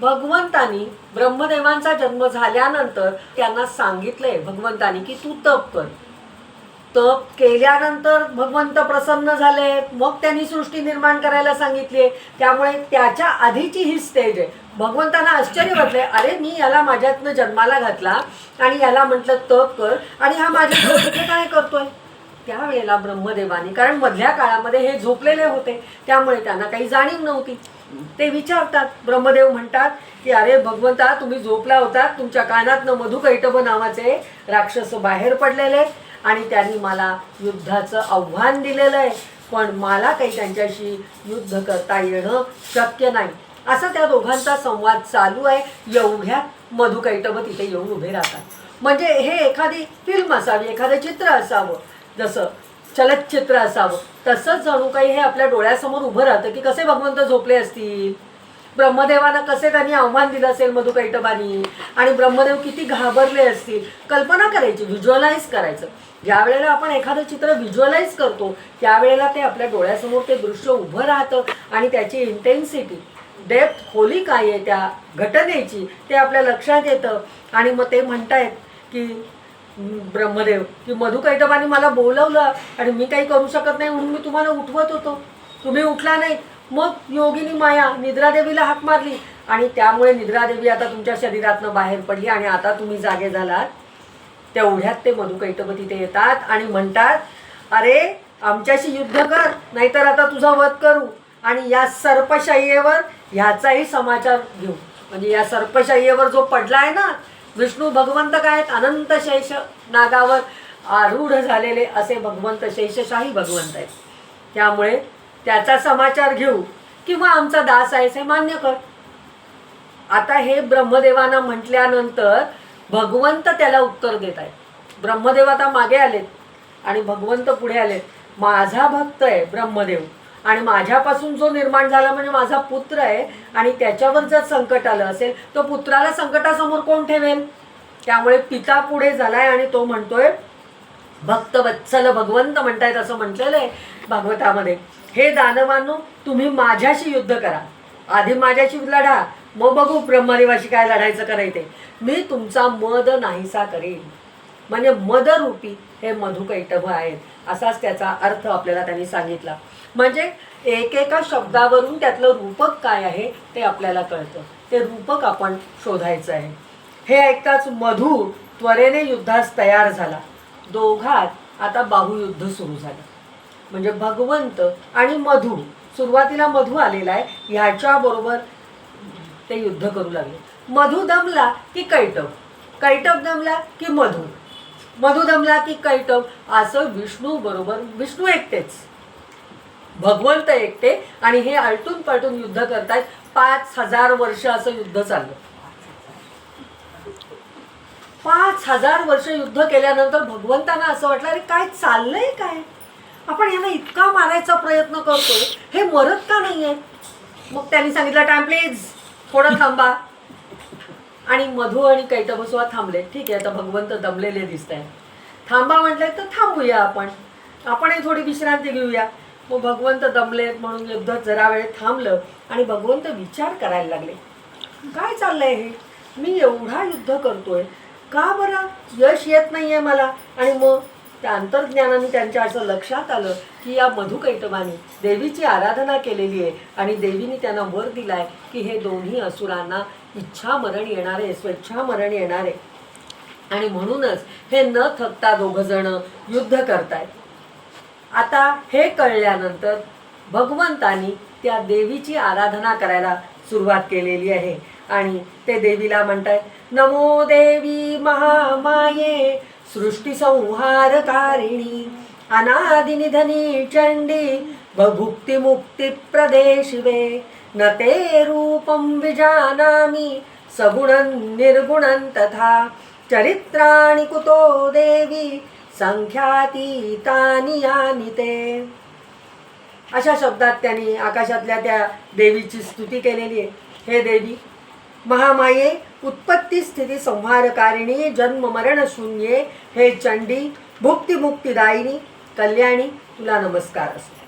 भगवंतानी ब्रह्मदेवांचा जन्म झाल्यानंतर त्यांना सांगितलंय भगवंतानी की तू तप कर. तप केल्यानंतर भगवंत प्रसन्न झाले मग त्यांनी सृष्टी निर्माण करायला सांगितली. त्यामुळे त्याच्या आधीची ही स्टेज आहे. भगवंतांना आश्चर्य वाटले अरे मी याला माझ्यातनं जन्माला घातला आणि याला म्हटलं तप कर आणि हा माझ्या इथे काय करतोय? त्यावेळेला ब्रह्मदेवानी कारण मधल्या काळामध्ये हे झोपलेले होते त्यामुळे त्यांना काही जाणीव नव्हती. ते विचारतात ब्रह्मदेव म्हणतात की अरे भगवंता तुम्ही झोपला होता तुमच्या कानातनं मधुकैटभ नावाचे राक्षस बाहेर पडलेले आणि त्यांनी मला युद्धाचं आव्हान दिलेलं आहे. पण मला काही त्यांच्याशी युद्ध करता येणं शक्य नाही. असा त्या दोघांचा संवाद चालू आहे. एवढ्या मधुकैटभ तिथे येऊन उभे राहतात. म्हणजे हे एखादी फिल्म असावी एखादं चित्र असावं. जसं चलचित्र असावं. तसंच जणू काही हे आपल्या डोळ्यासमोर उभं राहतं की कसे भगवंत झोपले असतील? ब्रह्मदेवानं कसे त्यांनी आव्हान दिलं असेल मधुकैटबानी? आणि ब्रह्मदेव किती घाबरले असतील? कल्पना करायची व्हिज्युअलाइज करायचं. ज्या वेळेला आपण एखादं चित्र व्हिज्युअलाइज करतो त्यावेळेला ते आपल्या डोळ्यासमोर ते दृश्य उभं राहतं आणि त्याची इंटेन्सिटी डेप्थ खोली काय आहे त्या घटनेची ते आपल्या लक्षात येतं. आणि मग ते म्हणतायत की ब्रह्मदेव. की मधुकैटबाने मला बोलवलं आणि मी काही करू शकत नाही म्हणून मी तुम्हाला उठवत होतो. तुम्ही उठला नाही. मग योगिनी माया निद्रादेवीला हाक मारली आणि त्यामुळे निद्रादेवी आता तुमच्या शरीरातनं बाहेर पडली आणि आता तुम्ही जागे झालात. तेवढ्यात ते मधुकैटब तिथे येतात आणि म्हणतात अरे आमच्याशी युद्ध कर नाहीतर आता तुझा वध करू. आणि या सर्पशाहीवर ह्याचाही समाचार घेऊ. म्हणजे या सर्पशाहीवर जो पडला आहे ना विष्णू भगवंत काय आहेत अनंत शेष नागावर आरूढ झालेले असे भगवंत शेषशाही भगवंत आहेत. त्यामुळे त्याचा समाचार घेऊ किंवा आमचा दास आहे हे मान्य कर. आता हे ब्रह्मदेवानं म्हटल्यानंतर भगवंत त्याला उत्तर देत आहेत. ब्रह्मदेव आता मागे आलेत आणि भगवंत पुढे आलेत. माझा भक्त आहे ब्रह्मदेव. आणि माझ्यापासून जो निर्माण झाला म्हणजे माझा पुत्र आहे आणि त्याच्यावर जर संकट आलं असेल तर पुत्राला संकटासमोर कोण ठेवेल? त्यामुळे पिता पुढे झालाय आणि तो म्हणतोय भक्त वत्सल भगवंत म्हणतायत असं म्हटलेलं आहे भागवतामध्ये. हे दानवांनो तुम्ही माझ्याशी युद्ध करा. आधी माझ्याशी लढा. मग बघू ब्रह्मदेवाशी काय लढायचं करायचे मी तुमचा मद नाहीसा करेन. म्हणजे मदरूपी हे मधुकैटभ आहेत. असाच त्याचा अर्थ आपल्याला त्यांनी सांगितला. म्हणजे एकेका शब्दावरून त्यातलं रूपक काय आहे ते आपल्याला कळतं. ते रूपक आपण शोधायचं आहे. हे ऐकताच मधू त्वरेने युद्धास तयार झाला. दोघात आता बाहुयुद्ध सुरू झालं. म्हणजे भगवंत आणि मधू सुरुवातीला मधू आलेला आहे ह्याच्याबरोबर ते युद्ध करू लागले. मधू दमला की कैटव? कैटव दमला की मधू? मधु दमला की कैटव असं विष्णू बरोबर विष्णू एकटेच. भगवंत एकटे आणि हे आलटून पलटून युद्ध करतायत. पाच हजार वर्ष असं युद्ध चाललं. पाच हजार वर्ष युद्ध केल्यानंतर भगवंतांना असं वाटलं अरे काय चाललंय काय? आपण यांना इतका मारायचा प्रयत्न करतोय हे मरत का नाही मग त्यांनी सांगितलं टाइम प्लीज थोडं थांबा. आणि मधू आणि कैटभसुआ थांबले. ठीक आहे आता भगवंत दमलेले दिसत आहे थांबा म्हटलंय तर थांबूया आपण. आपणही थोडी विश्रांती घेऊया. मग भगवंत दमलेत म्हणून युद्ध जरा वेळ थांबलं आणि भगवंत विचार करायला लागले. काय चाललंय हे? मी एवढा युद्ध करतोय. का बरं? यश येत नाहीये मला. आणि मग? त्या अंतर्ज्ञानाने त्यांच्या असं लक्षात आलं की या मधुकैटवानी देवीची आराधना केलेली आहे आणि देवीने त्यांना वर दिलाय की हे दोन्ही असुरांना इच्छा मरण येणार आहे स्वेच्छा मरण येणार आहे. आणि म्हणूनच हे न थकता दोघ जण युद्ध करतायत. आता हे कळल्यानंतर भगवंतानी त्या देवीची आराधना करायला सुरुवात केलेली आहे. आणि ते देवीला म्हणतायत नमो देवी महामाये सृष्टी संहारकारिणी अनादिनिधनी चंडी भुक्ती मुक्ती प्रदेशिवे न ते रूपं विजानामि सगुणं निर्गुणं तथा चरित्राणि कुतो देवी संख्यातीतानि यानि ते. अशा शब्दात त्यांनी आकाशातल्या त्या देवीची स्तुती केलेली आहे. हे देवी महामाये उत्पत्ती स्थिती संहारकारिणी जन्म मरण शून्ये हे चंडी भुक्तिमुक्तीदायिनी कल्याणी तुला नमस्कार असतो